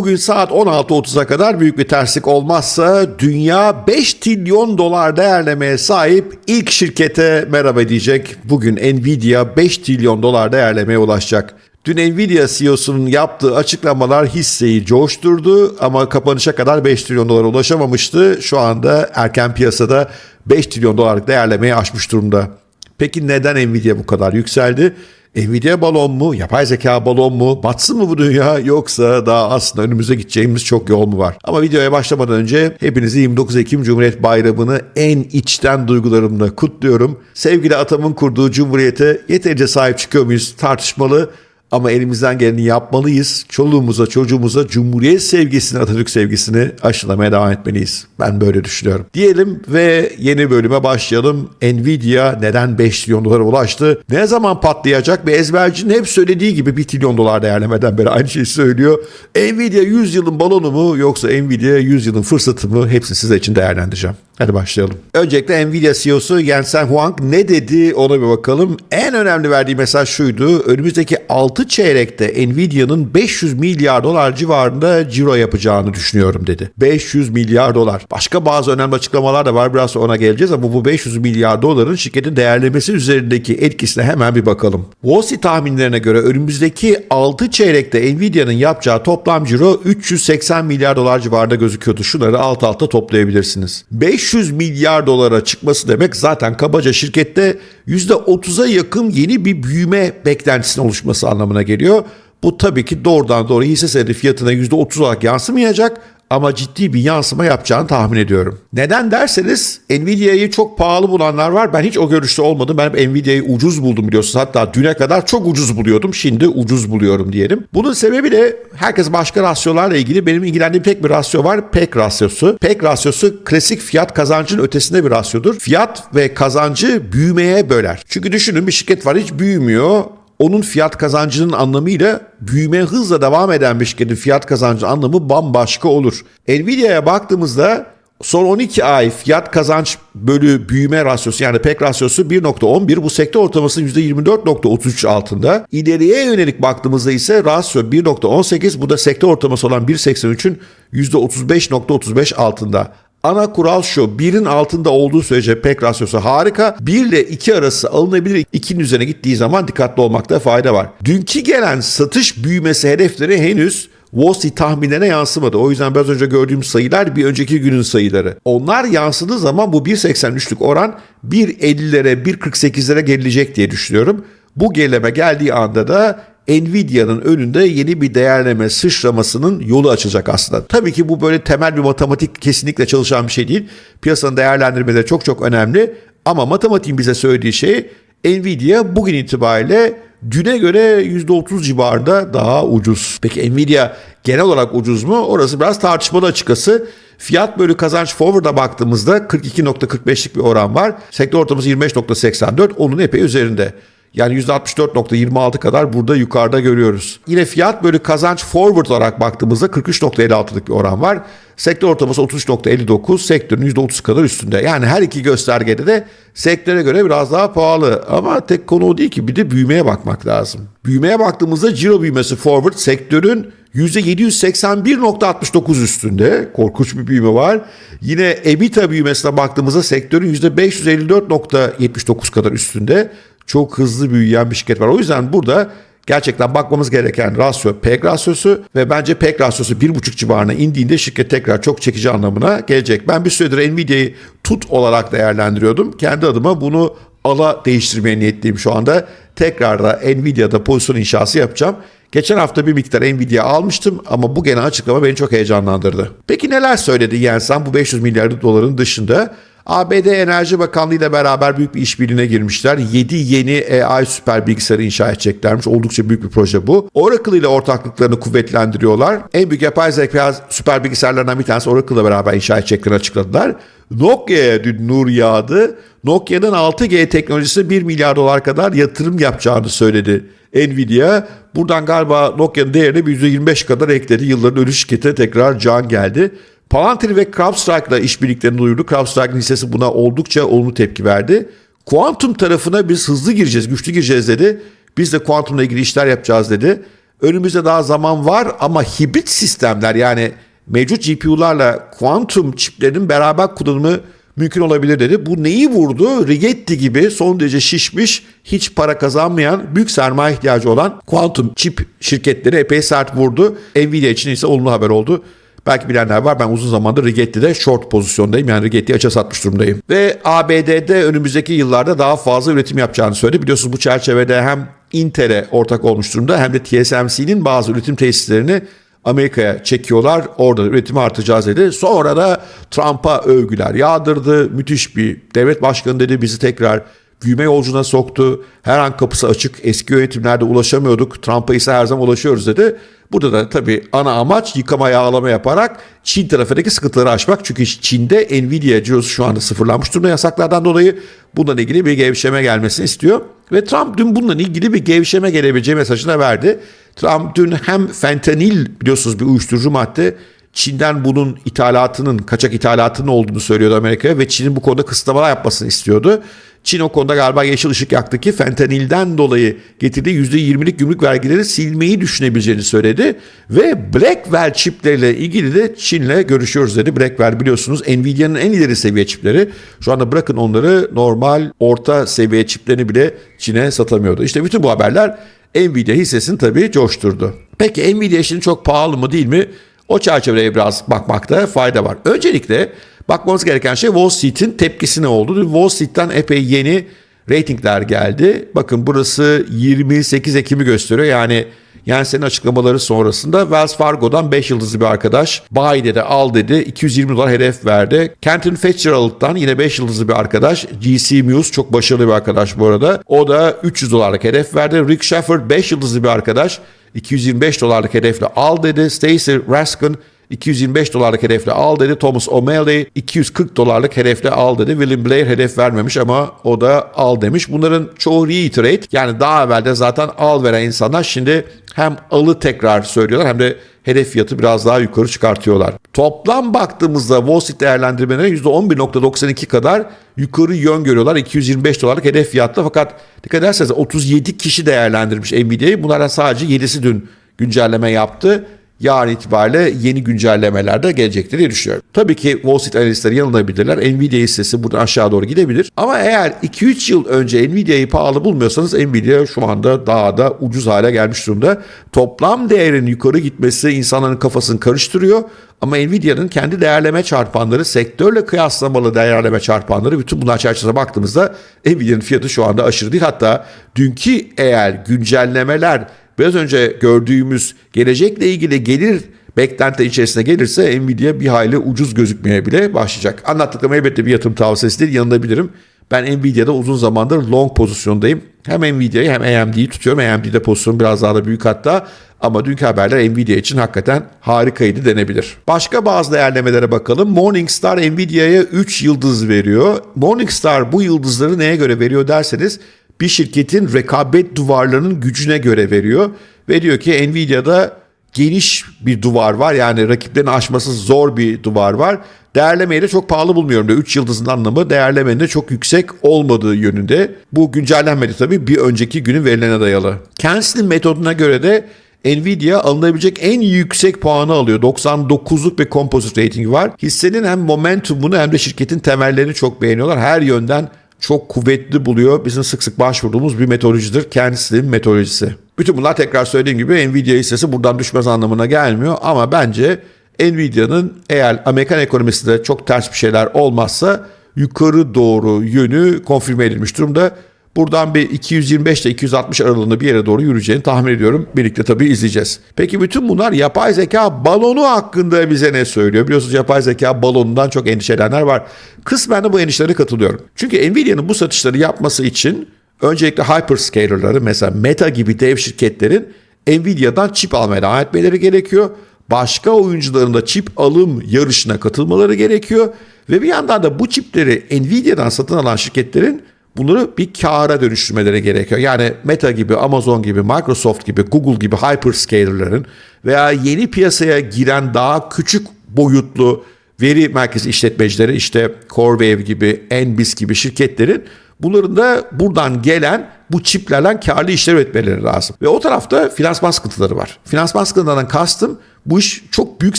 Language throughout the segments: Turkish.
Bugün saat 16.30'a kadar büyük bir terslik olmazsa dünya 5 trilyon dolar değerlemeye sahip ilk şirkete merhaba diyecek. Bugün Nvidia 5 trilyon dolar değerlemeye ulaşacak. Dün Nvidia CEO'sunun yaptığı açıklamalar hisseyi coşturdu ama kapanışa kadar 5 trilyon dolara ulaşamamıştı. Şu anda erken piyasada 5 trilyon dolarlık değerlemeyi aşmış durumda. Peki neden Nvidia bu kadar yükseldi? Nvidia balon mu, yapay zeka balon mu, batsın mı bu dünya yoksa daha aslında önümüze gideceğimiz çok yol mu var? Ama videoya başlamadan önce hepinizi 29 Ekim Cumhuriyet Bayramı'nı en içten duygularımla kutluyorum. Sevgili atamın kurduğu cumhuriyete yeterince sahip çıkıyor muyuz tartışmalı. Ama elimizden geleni yapmalıyız. Çoluğumuza, çocuğumuza Cumhuriyet sevgisini, Atatürk sevgisini aşılamaya devam etmeliyiz. Ben böyle düşünüyorum. Diyelim ve yeni bölüme başlayalım. Nvidia neden 5 trilyon dolara ulaştı? Ne zaman patlayacak? Ve ezbercinin hep söylediği gibi 1 trilyon dolar değerlemeden beri aynı şeyi söylüyor. Nvidia 100 yılın balonu mu yoksa Nvidia 100 yılın fırsatı mı? Hepsini size için değerlendireceğim. Hadi başlayalım. Öncelikle Nvidia CEO'su Jensen Huang ne dedi ona bir bakalım. En önemli verdiği mesaj şuydu. Önümüzdeki 6 çeyrekte Nvidia'nın 500 milyar dolar civarında ciro yapacağını düşünüyorum dedi. 500 milyar dolar. Başka bazı önemli açıklamalar da var. Biraz ona geleceğiz ama bu 500 milyar doların şirketin değerlemesi üzerindeki etkisine hemen bir bakalım. Wall Street tahminlerine göre önümüzdeki 6 çeyrekte Nvidia'nın yapacağı toplam ciro 380 milyar dolar civarında gözüküyordu. Şunları alt alta toplayabilirsiniz. 500 milyar dolara çıkması demek zaten kabaca şirkette %30'a yakın yeni bir büyüme beklentisinin oluşması anlamına geliyor. Bu tabii ki doğrudan doğru hisse senedi fiyatına %30 olarak yansımayacak ama ciddi bir yansıma yapacağını tahmin ediyorum. Neden derseniz Nvidia'yı çok pahalı bulanlar var. Ben hiç o görüşte olmadım. Ben Nvidia'yı ucuz buldum biliyorsunuz. Hatta düne kadar çok ucuz buluyordum. Şimdi ucuz buluyorum diyelim. Bunun sebebi de herkes başka rasyolarla ilgili. Benim ilgilendiğim tek bir rasyo var. PEG rasyosu. PEG rasyosu klasik fiyat kazancın ötesinde bir rasyodur. Fiyat ve kazancı büyümeye böler. Çünkü düşünün bir şirket var hiç büyümüyor onun fiyat kazancının anlamıyla büyüme hızla devam eden bir şirketin fiyat kazancı anlamı bambaşka olur. Nvidia'ya baktığımızda son 12 ay fiyat kazanç bölü büyüme rasyosu yani PEG rasyosu 1.11 bu sektör ortalamasının %24.33 altında. İleriye yönelik baktığımızda ise rasyo 1.18 bu da sektör ortalaması olan 1.83'ün %35.35 altında. Ana kural şu. Birin altında olduğu sürece PEG rasyosu harika. 1 ile 2 arası alınabilir. 2'nin üzerine gittiği zaman dikkatli olmakta fayda var. Dünkü gelen satış büyümesi hedefleri henüz Street tahminlerine yansımadı. O yüzden biraz önce gördüğüm sayılar bir önceki günün sayıları. Onlar yansıdığı zaman bu 1.83'lük oran 1.50'lere 1.48'lere gerilecek diye düşünüyorum. Bu gerileme geldiği anda da Nvidia'nın önünde yeni bir değerleme sıçramasının yolu açacak aslında. Tabii ki bu böyle temel bir matematik kesinlikle çalışan bir şey değil. Piyasanın değerlendirmeleri çok çok önemli. Ama matematiğin bize söylediği şey Nvidia bugün itibariyle düne göre %30 civarında daha ucuz. Peki Nvidia genel olarak ucuz mu? Orası biraz tartışmalı açıkçası. Fiyat bölü kazanç forward'a baktığımızda 42.45'lik bir oran var. Sektör ortalaması 25.84 onun epey üzerinde. Yani %64.26 kadar burada yukarıda görüyoruz. Yine fiyat bölü kazanç forward olarak baktığımızda 43.56'lık bir oran var. Sektör ortalaması 33.59, sektörün %30 kadar üstünde. Yani her iki göstergede de sektöre göre biraz daha pahalı. Ama tek konu o değil ki bir de büyümeye bakmak lazım. Büyümeye baktığımızda ciro büyümesi forward sektörün %781.69 üstünde. Korkunç bir büyüme var. Yine EBITDA büyümesine baktığımızda sektörün %554.79 kadar üstünde. Çok hızlı büyüyen bir şirket var. O yüzden burada gerçekten bakmamız gereken rasyo PEG rasyosu ve bence PEG rasyosu 1.5 civarına indiğinde şirket tekrar çok çekici anlamına gelecek. Ben bir süredir Nvidia'yı tut olarak değerlendiriyordum. Kendi adıma bunu ala değiştirmeye niyetliyim şu anda. Tekrar da Nvidia'da pozisyon inşası yapacağım. Geçen hafta bir miktar Nvidia almıştım ama bu gelen açıklama beni çok heyecanlandırdı. Peki neler söyledi Jensen bu 500 milyar doların dışında? ABD Enerji Bakanlığı ile beraber büyük bir işbirliğine girmişler. 7 yeni AI süper bilgisayarı inşa edeceklermiş. Oldukça büyük bir proje bu. Oracle ile ortaklıklarını kuvvetlendiriyorlar. En büyük yapay zeka süper bilgisayarlarından bir tanesi Oracle ile beraber inşa edeceklerini açıkladılar. Nokia'ya dün nur yağdı. Nokia'nın 6G teknolojisine 1 milyar dolar kadar yatırım yapacağını söyledi Nvidia. Buradan galiba Nokia'nın değerine bir %25 kadar ekledi. Yılların ölü şirkete tekrar can geldi. Palantir ve CrowdStrike'la işbirliklerini duyurdu. CrowdStrike'ın hissesi buna oldukça olumlu tepki verdi. Kuantum tarafına biz hızlı gireceğiz, güçlü gireceğiz dedi. Biz de kuantumla ilgili işler yapacağız dedi. Önümüzde daha zaman var ama hibrit sistemler yani mevcut GPU'larla kuantum çiplerinin beraber kullanımı mümkün olabilir dedi. Bu neyi vurdu? Rigetti gibi son derece şişmiş, hiç para kazanmayan, büyük sermaye ihtiyacı olan kuantum çip şirketleri epey sert vurdu. Nvidia için ise olumlu haber oldu. Belki bilenler var. Ben uzun zamandır Rigetti'de short pozisyondayım. Yani Rigetti'yi açığa satmış durumdayım. Ve ABD'de önümüzdeki yıllarda daha fazla üretim yapacağını söyledi. Biliyorsunuz bu çerçevede hem Intel'e ortak olmuş durumda hem de TSMC'nin bazı üretim tesislerini Amerika'ya çekiyorlar. Orada üretimi artacağız dedi. Sonra da Trump'a övgüler yağdırdı. Müthiş bir devlet başkanı dedi. Bizi tekrar büyüme yolcuna soktu. Her an kapısı açık. Eski yönetimlerde ulaşamıyorduk. Trump'a ise her zaman ulaşıyoruz dedi. Burada da tabii ana amaç yıkama yağlama yaparak Çin tarafındaki sıkıntıları aşmak. Çünkü Çin'de Nvidia cirosu şu anda sıfırlanmış durumda yasaklardan dolayı. Bununla ilgili bir gevşeme gelmesini istiyor. Ve Trump dün bununla ilgili bir gevşeme gelebileceği mesajını verdi. Trump dün hem fentanil biliyorsunuz bir uyuşturucu madde Çin'den bunun ithalatının, kaçak ithalatının olduğunu söylüyordu Amerika'ya ve Çin'in bu konuda kısıtlamalar yapmasını istiyordu. Çin o konuda galiba yeşil ışık yaktı ki fentanilden dolayı getirdiği %20'lik gümrük vergileri silmeyi düşünebileceğini söyledi. Ve Blackwell çipleriyle ilgili de Çin'le görüşüyoruz dedi. Blackwell biliyorsunuz Nvidia'nın en ileri seviye çipleri. Şu anda bırakın onları normal orta seviye çiplerini bile Çin'e satamıyordu. İşte bütün bu haberler Nvidia hissesini tabii coşturdu. Peki Nvidia şimdi çok pahalı mı değil mi? O çerçeveye biraz bakmakta fayda var. Öncelikle bakmamız gereken şey Wall Street'in tepkisi ne oldu? Wall Street'ten epey yeni ratingler geldi. Bakın burası 28 Ekim'i gösteriyor. Yani Yensen'in açıklamaları sonrasında Wells Fargo'dan 5 yıldızlı bir arkadaş buy dedi al dedi 220 dolar hedef verdi. Canton Fitzgerald'dan yine 5 yıldızlı bir arkadaş GC Muse çok başarılı bir arkadaş bu arada. O da 300 dolarlık hedef verdi. Rick Sheffer 5 yıldızlı bir arkadaş 225 dolarlık hedefle al dedi. Stacy Raskin 225 dolarlık hedefle al dedi. Thomas O'Malley 240 dolarlık hedefle al dedi. William Blair hedef vermemiş ama o da al demiş. Bunların çoğu reiterate yani daha evvelde zaten al veren insanlar şimdi hem alı tekrar söylüyorlar hem de hedef fiyatı biraz daha yukarı çıkartıyorlar. Toplam baktığımızda Wall Street değerlendirmeleri %11.92 kadar yukarı yön görüyorlar. 225 dolarlık hedef fiyatla fakat dikkat ederseniz 37 kişi değerlendirmiş Nvidia'yı. Bunlardan sadece 7'si dün güncelleme yaptı yarın itibariyle yeni güncellemeler de gelecektir diye düşünüyorum. Tabii ki Wall Street analistleri yanılabilirler. Nvidia hissesi buradan aşağı doğru gidebilir. Ama eğer 2-3 yıl önce Nvidia'yı pahalı bulmuyorsanız Nvidia şu anda daha da ucuz hale gelmiş durumda. Toplam değerin yukarı gitmesi insanların kafasını karıştırıyor. Ama Nvidia'nın kendi değerleme çarpanları, sektörle kıyaslamalı değerleme çarpanları bütün bunlar çerçevesine baktığımızda Nvidia'nın fiyatı şu anda aşırı değil. Hatta dünkü eğer güncellemeler biraz önce gördüğümüz gelecekle ilgili gelir beklenti içerisine gelirse Nvidia bir hayli ucuz gözükmeye bile başlayacak. Anlattıklarım elbette bir yatırım tavsiyesi değil yanılabilirim. Ben Nvidia'da uzun zamandır long pozisyondayım. Hem Nvidia'yı hem AMD'yi tutuyorum. AMD'de pozisyon biraz daha da büyük hatta. Ama dünkü haberler Nvidia için hakikaten harikaydı denebilir. Başka bazı değerlemelere bakalım. Morningstar Nvidia'ya 3 yıldız veriyor. Morningstar bu yıldızları neye göre veriyor derseniz bir şirketin rekabet duvarlarının gücüne göre veriyor. Ve diyor ki Nvidia'da geniş bir duvar var. Yani rakiplerin aşması zor bir duvar var. Değerlemeyi de çok pahalı bulmuyorum diyor. 3 yıldızın anlamı değerlemenin de çok yüksek olmadığı yönünde. Bu güncellenmedi tabii bir önceki günün verilerine dayalı. Kendisinin metoduna göre de Nvidia alınabilecek en yüksek puanı alıyor. 99'luk bir composite ratingi var. Hissenin hem momentumunu hem de şirketin temellerini çok beğeniyorlar. Her yönden çok kuvvetli buluyor. Bizim sık sık başvurduğumuz bir metodolojidir. Kendisinin metodolojisi. Bütün bunlar tekrar söylediğim gibi Nvidia hissesi buradan düşmez anlamına gelmiyor. Ama bence Nvidia'nın eğer Amerikan ekonomisinde çok ters bir şeyler olmazsa yukarı doğru yönü konfirme edilmiş durumda. Buradan bir 225 ile 260 aralığında bir yere doğru yürüyeceğini tahmin ediyorum. Birlikte tabii izleyeceğiz. Peki bütün bunlar yapay zeka balonu hakkında bize ne söylüyor? Biliyorsunuz yapay zeka balonundan çok endişelenenler var. Kısmen de bu endişelere katılıyorum. Çünkü Nvidia'nın bu satışları yapması için öncelikle hyperscaler'ları mesela Meta gibi dev şirketlerin Nvidia'dan çip almaya devam etmeleri gerekiyor. Başka oyuncuların da çip alım yarışına katılmaları gerekiyor. Ve bir yandan da bu çipleri Nvidia'dan satın alan şirketlerin bunları bir kâra dönüştürmeleri gerekiyor. Yani Meta gibi, Amazon gibi, Microsoft gibi, Google gibi hyperscaler'ların veya yeni piyasaya giren daha küçük boyutlu veri merkezi işletmecileri işte CoreWave gibi, Enbis gibi şirketlerin Bunların da buradan gelen bu çiplerden karlı işler üretmeleri lazım. Ve o tarafta finansman sıkıntıları var. Finansman sıkıntılarından kastım bu iş çok büyük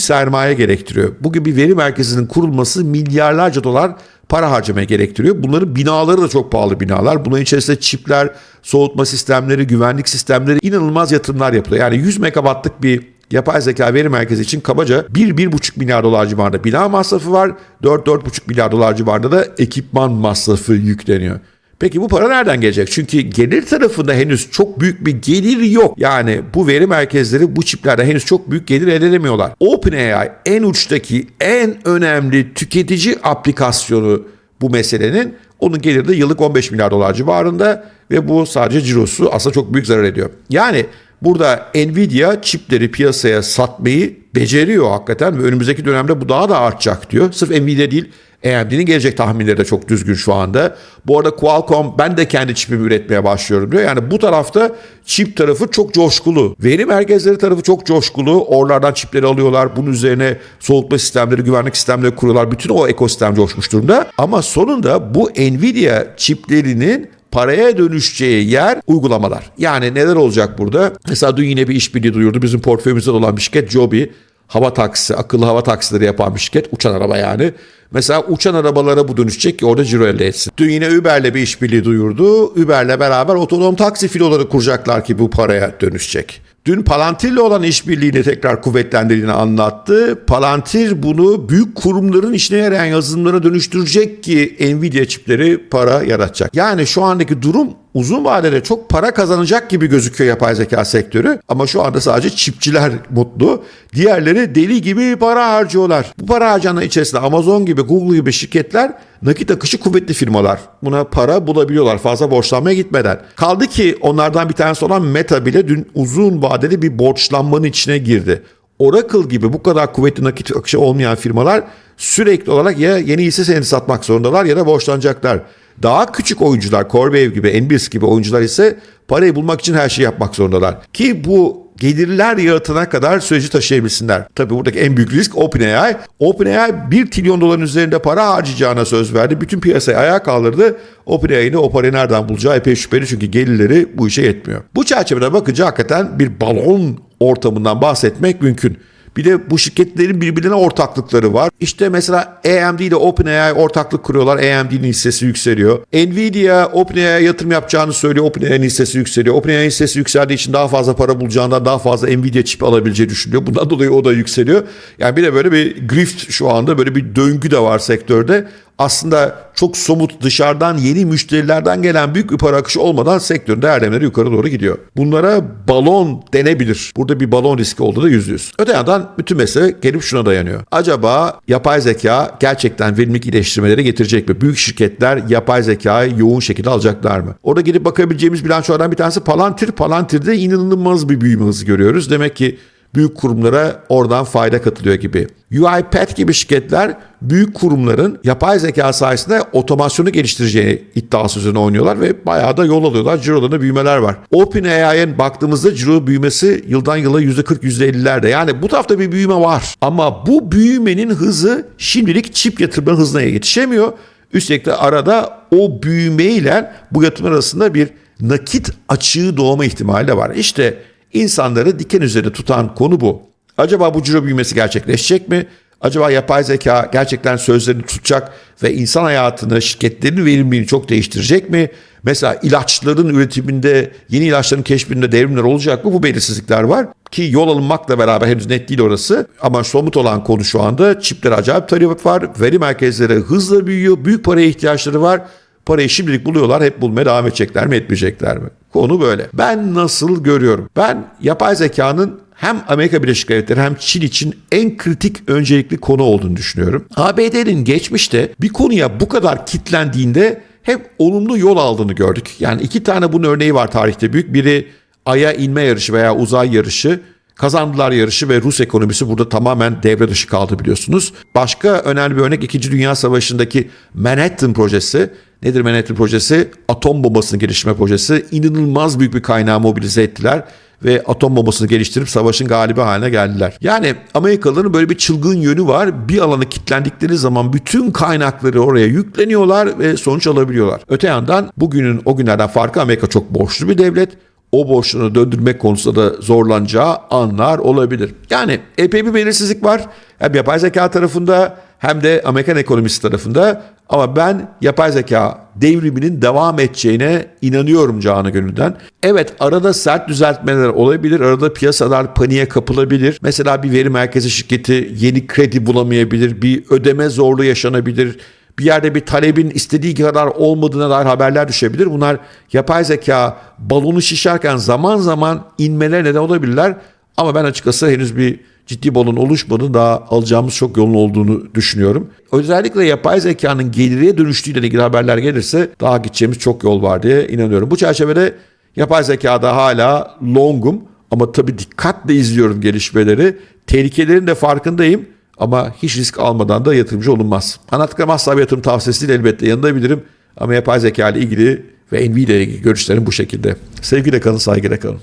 sermaye gerektiriyor. Bugün bir veri merkezinin kurulması milyarlarca dolar para harcamaya gerektiriyor. Bunların binaları da çok pahalı binalar. Bunun içerisinde çipler, soğutma sistemleri, güvenlik sistemleri inanılmaz yatırımlar yapılıyor. Yani 100 megawattlık bir yapay zeka veri merkezi için kabaca 1-1,5 milyar dolar civarında bina masrafı var. 4-4,5 milyar dolar civarında da ekipman masrafı yükleniyor. Peki bu para nereden gelecek? Çünkü gelir tarafında henüz çok büyük bir gelir yok. Yani bu veri merkezleri bu çiplerden henüz çok büyük gelir elde edemiyorlar. OpenAI en uçtaki en önemli tüketici aplikasyonu bu meselenin. Onun geliri de yıllık 15 milyar dolar civarında ve bu sadece cirosu aslında çok büyük zarar ediyor. Yani burada Nvidia çipleri piyasaya satmayı beceriyor hakikaten ve önümüzdeki dönemde bu daha da artacak diyor. Sırf Nvidia değil AMD'nin gelecek tahminleri de çok düzgün şu anda. Bu arada Qualcomm ben de kendi çipimi üretmeye başlıyorum diyor. Yani bu tarafta çip tarafı çok coşkulu. Veri merkezleri tarafı çok coşkulu. Oralardan çipleri alıyorlar. Bunun üzerine soğutma sistemleri, güvenlik sistemleri kuruyorlar. Bütün o ekosistem coşmuş durumda. Ama sonunda bu Nvidia çiplerinin paraya dönüşeceği yer uygulamalar. Yani neler olacak burada? Mesela dün yine bir işbirliği duyurdu. Bizim portföyümüzde olan bir şirket Joby hava taksi, akıllı hava taksileri yapan bir şirket. Uçan araba yani. Mesela uçan arabalara bu dönüşecek ki orada ciro elde etsin. Dün yine Uber'le bir işbirliği duyurdu. Uber'le beraber otonom taksi filoları kuracaklar ki bu paraya dönüşecek. Dün Palantir'le olan işbirliğini tekrar kuvvetlendirdiğini anlattı. Palantir bunu büyük kurumların işine yarayan yazılımlara dönüştürecek ki Nvidia çipleri para yaratacak. Yani şu andaki durum uzun vadede çok para kazanacak gibi gözüküyor yapay zeka sektörü. Ama şu anda sadece çipçiler mutlu. Diğerleri deli gibi para harcıyorlar. Bu para harcanan içerisinde Amazon gibi Google gibi şirketler nakit akışı kuvvetli firmalar. Buna para bulabiliyorlar fazla borçlanmaya gitmeden. Kaldı ki onlardan bir tanesi olan Meta bile dün uzun vadeli bir borçlanmanın içine girdi. Oracle gibi bu kadar kuvvetli nakit akışı olmayan firmalar sürekli olarak ya yeni hisse senedi satmak zorundalar ya da borçlanacaklar. Daha küçük oyuncular, Corbev gibi, Nbis gibi oyuncular ise parayı bulmak için her şeyi yapmak zorundalar. Ki bu gelirler yaratana kadar süreci taşıyabilsinler. Tabii buradaki en büyük risk OpenAI. OpenAI 1 trilyon doların üzerinde para harcayacağına söz verdi. Bütün piyasayı ayağa kaldırdı. OpenAI'nin o parayı nereden bulacağı epey şüpheli çünkü gelirleri bu işe yetmiyor. Bu çerçevede bakınca hakikaten bir balon ortamından bahsetmek mümkün. Bir de bu şirketlerin birbirine ortaklıkları var. İşte mesela AMD ile OpenAI ortaklık kuruyorlar. AMD'nin hissesi yükseliyor. Nvidia OpenAI'ye yatırım yapacağını söylüyor. OpenAI'nin hissesi yükseliyor. OpenAI'nin hissesi yükseldiği için daha fazla para bulacağından daha fazla Nvidia çip alabileceği düşünülüyor. Bundan dolayı o da yükseliyor. Yani bir de böyle bir grift şu anda böyle bir döngü de var sektörde aslında çok somut dışarıdan yeni müşterilerden gelen büyük bir para akışı olmadan sektörün değerlemeleri yukarı doğru gidiyor. Bunlara balon denebilir. Burada bir balon riski olduğu da yüzde yüz. Öte yandan bütün mesele gelip şuna dayanıyor. Acaba yapay zeka gerçekten verimlilik iyileştirmeleri getirecek mi? Büyük şirketler yapay zekayı yoğun şekilde alacaklar mı? Orada gidip bakabileceğimiz bilançolardan bir tanesi Palantir. Palantir'de inanılmaz bir büyüme hızı görüyoruz. Demek ki büyük kurumlara oradan fayda katılıyor gibi. UiPath gibi şirketler büyük kurumların yapay zeka sayesinde otomasyonu geliştireceğini iddiası üzerine oynuyorlar ve bayağı da yol alıyorlar. Ciro'larında büyümeler var. OpenAI'nin baktığımızda ciro büyümesi yıldan yıla %40 %50'lerde. Yani bu tarafta bir büyüme var. Ama bu büyümenin hızı şimdilik çip yatırımının hızına yetişemiyor. Üstelik de arada o büyümeyle bu yatırım arasında bir nakit açığı doğma ihtimali de var. İşte insanları diken üzerinde tutan konu bu. Acaba bu ciro büyümesi gerçekleşecek mi? Acaba yapay zeka gerçekten sözlerini tutacak ve insan hayatını, şirketlerin verimliliğini çok değiştirecek mi? Mesela ilaçların üretiminde, yeni ilaçların keşfinde devrimler olacak mı? Bu belirsizlikler var. Ki yol alınmakla beraber henüz net değil orası. Ama somut olan konu şu anda çiplere acayip talep var. Veri merkezleri hızla büyüyor. Büyük paraya ihtiyaçları var. Parayı şimdilik buluyorlar. Hep bulmaya devam edecekler mi, etmeyecekler mi? Konu böyle. Ben nasıl görüyorum? Ben yapay zekanın hem Amerika Birleşik Devletleri hem Çin için en kritik öncelikli konu olduğunu düşünüyorum. ABD'nin geçmişte bir konuya bu kadar kitlendiğinde hep olumlu yol aldığını gördük. Yani iki tane bunun örneği var tarihte büyük. Biri Ay'a inme yarışı veya uzay yarışı. Kazandılar yarışı ve Rus ekonomisi burada tamamen devre dışı kaldı biliyorsunuz. Başka önemli bir örnek 2. Dünya Savaşı'ndaki Manhattan projesi. Nedir Manhattan projesi? Atom bombasını geliştirme projesi. İnanılmaz büyük bir kaynağı mobilize ettiler ve atom bombasını geliştirip savaşın galibi haline geldiler. Yani Amerikalıların böyle bir çılgın yönü var. Bir alana kilitlendikleri zaman bütün kaynakları oraya yükleniyorlar ve sonuç alabiliyorlar. Öte yandan bugünün o günlerden farkı Amerika çok borçlu bir devlet o borçlarını döndürmek konusunda da zorlanacağı anlar olabilir. Yani epey bir belirsizlik var. Hem yapay zeka tarafında hem de Amerikan ekonomisi tarafında. Ama ben yapay zeka devriminin devam edeceğine inanıyorum canı gönülden. Evet arada sert düzeltmeler olabilir. Arada piyasalar paniğe kapılabilir. Mesela bir veri merkezi şirketi yeni kredi bulamayabilir. Bir ödeme zorluğu yaşanabilir bir yerde bir talebin istediği kadar olmadığına dair haberler düşebilir. Bunlar yapay zeka balonu şişerken zaman zaman inmeler neden olabilirler. Ama ben açıkçası henüz bir ciddi balon oluşmadı. Daha alacağımız çok yolun olduğunu düşünüyorum. Özellikle yapay zekanın geliriye dönüştüğüyle ilgili haberler gelirse daha gideceğimiz çok yol var diye inanıyorum. Bu çerçevede yapay zekada hala longum ama tabii dikkatle izliyorum gelişmeleri. Tehlikelerin de farkındayım. Ama hiç risk almadan da yatırımcı olunmaz. Anlattıklarım asla bir yatırım tavsiyesi değil elbette yanında bilirim. Ama yapay zeka ile ilgili ve Nvidia ile ilgili görüşlerim bu şekilde. Sevgiyle kalın, saygıyla kalın.